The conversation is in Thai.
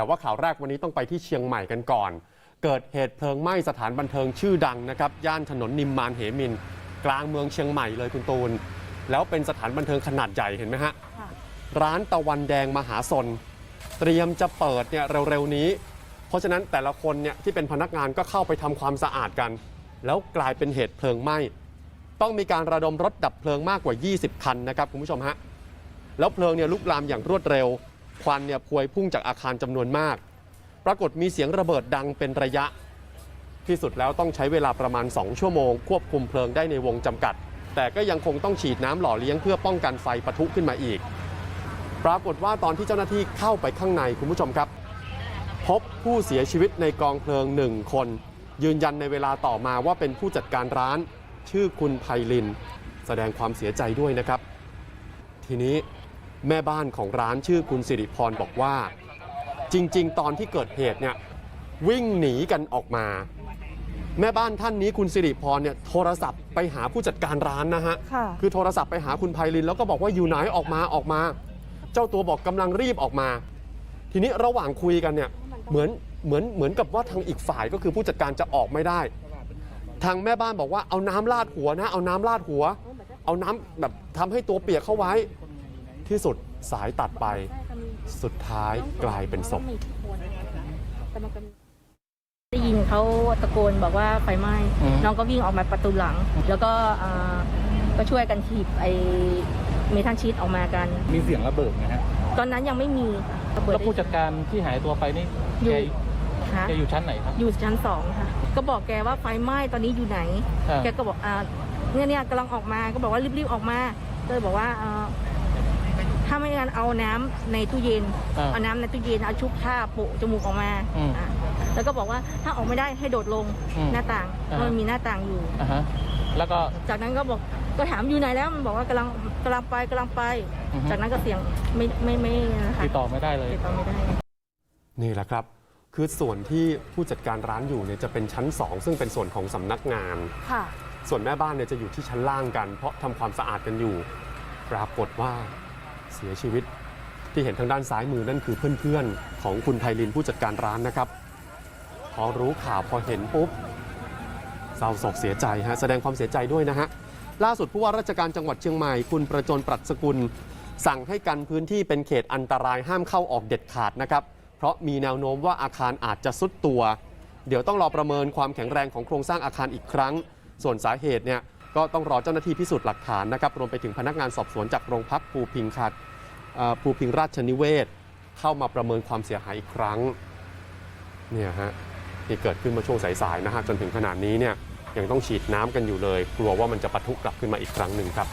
แต่ว่าข่าวแรกวันนี้ต้องไปที่เชียงใหม่กันก่อน เกิดเหตุเพลิงไหม้สถานบันเทิงชื่อดังนะครับย่านถนนนิมมานเหมิน กลางเมืองเชียงใหม่เลยคุณตูน แล้วเป็นสถานบันเทิงขนาดใหญ่เห็นไหมฮะค่ะร้านตะวันแดงมหาสนเตรียมจะเปิดเนี่ยเร็วๆนี้ เพราะฉะนั้นแต่ละคนเนี่ยที่เป็นพนักงานก็เข้าไปทำความสะอาดกัน แล้วกลายเป็นเหตุเพลิงไหม้ต้องมีการระดมรถดับเพลิงมากกว่า 20 คันนะครับคุณผู้ชมฮะแล้วเพลิงเนี่ยลุกลามอย่างรวดเร็ว ควันเนี่ยพวยพุ่งจากอาคารจำนวนมาก ปรากฏมีเสียงระเบิดดังเป็นระยะ ที่สุดแล้วต้องใช้เวลาประมาณ 2 ชั่วโมง ควบคุมเพลิงได้ในวงจำกัด แต่ก็ยังคงต้องฉีดน้ำหล่อเลี้ยงเพื่อป้องกันไฟปะทุขึ้นมาอีก ปรากฏว่าตอนที่เจ้าหน้าที่เข้าไปข้างในคุณผู้ชมครับ พบผู้เสียชีวิตในกองเพลิงหนึ่งคน ยืนยันในเวลาต่อมาว่าเป็นผู้จัดการร้าน ชื่อคุณไพลิน แสดงความเสียใจด้วยนะครับ ทีนี้ แม่บ้านของร้านชื่อคุณสิริพรบอกว่า จริง ๆ ตอนที่เกิดเหตุเนี่ยวิ่งหนีกันออกมา แม่บ้านท่านนี้คุณสิริพรเนี่ยโทรศัพท์ไปหาผู้จัดการร้านนะฮะค่ะ คือโทรศัพท์ไปหาคุณไพลินแล้วก็บอกว่าอยู่ไหนออกมาออกมา เจ้าตัวบอกกำลังรีบออกมา ทีนี้ระหว่างคุยกันเนี่ยเหมือนเหมือนเหมือนกับว่าทางอีกฝ่ายก็คือผู้จัดการจะออกไม่ได้ ทางแม่บ้านบอกว่าเอาน้ำราดหัวนะ เอาน้ำราดหัว เอาน้ำแบบทำให้ตัวเปียกเข้าไว้ ที่สุดสายตัดไป สุดท้ายกลายเป็นศพ ได้ยินเขาตะโกนบอกว่าไฟไหม้ อืม น้องก็วิ่งออกมาประตูหลัง แล้วก็อ่าก็ช่วยกันถีบไอ้เมทัลชีตออกมากัน มีเสียงระเบิดนะฮะตอนนั้นยังไม่มีระเบิดแล้วผู้จัดการที่หายตัวไปนี่อยู่แกคะแกอยู่ชั้นไหนครับ อยู่ชั้นสองค่ะ ก็บอกแกว่าไฟไหม้ตอนนี้อยู่ไหน อ่า แกก็บอกอ่าเนี่ยเนี่ยกำลังออกมา ก็บอกว่ารีบๆออกมาก็เลยบอกว่าอ่า ถ้าไม่งั้นเอาน้ำในตู้เย็น อ่าเอาน้ำในตู้เย็นเอาชุบผ้าโปะจมูกออกมาอืมอะแล้วก็บอกว่าถ้าออกไม่ได้ให้โดดลงอืมหน้าต่างอ่าเพราะมันมีหน้าต่างอยู่ อ่าฮะแล้วก็ จากนั้นก็บอกก็ถามอยู่ไหนแล้วมันบอกว่ากำลังกำลังไปกำลังไป อือฮึ จากนั้นก็เสียงไม่ไม่ไม่นะคะติดต่อไม่ได้เลย ติดต่อไม่ได้ นี่แหละครับ คือส่วนที่ผู้จัดการร้านอยู่เนี่ยจะเป็นชั้น 2 ซึ่งเป็นส่วนของสำนักงาน ค่ะ ส่วนแม่บ้านเนี่ยจะอยู่ที่ชั้นล่างกัน เพราะทำความสะอาดกันอยู่ ปรากฏว่า เสียชีวิต ที่เห็นทางด้านซ้ายมือนั่นคือเพื่อนๆ ของคุณไพลินผู้จัดการร้านนะครับ พอรู้ข่าวพอเห็นปุ๊บเศร้าโศกเสียใจฮะแสดงความเสียใจด้วยนะฮะล่าสุดผู้ว่าราชการจังหวัดเชียงใหม่คุณประจนปรัชสกุล สั่งให้กันพื้นที่เป็นเขตอันตรายห้ามเข้าออกเด็ดขาดนะครับ เพราะมีแนวโน้มว่าอาคารอาจจะสุดตัว เดี๋ยวต้องรอประเมินความแข็งแรงของโครงสร้างอาคารอีกครั้ง ส่วนสาเหตุเนี่ย ก็ต้องรอเจ้าหน้าที่พิสูจน์หลักฐานนะครับรวมไปถึงพนักงานสอบสวนจากโรงพักภูพิงคัดเอ่อภูพิงราชนิเวศ เข้ามาประเมินความเสียหายอีกครั้งเนี่ยฮะที่เกิดขึ้นมาช่วงสายๆนะฮะจนถึงขนาดนี้เนี่ยยังต้องฉีดน้ำกันอยู่เลย กลัวว่ามันจะปะทุกลับขึ้นมาอีกครั้งหนึ่งครับ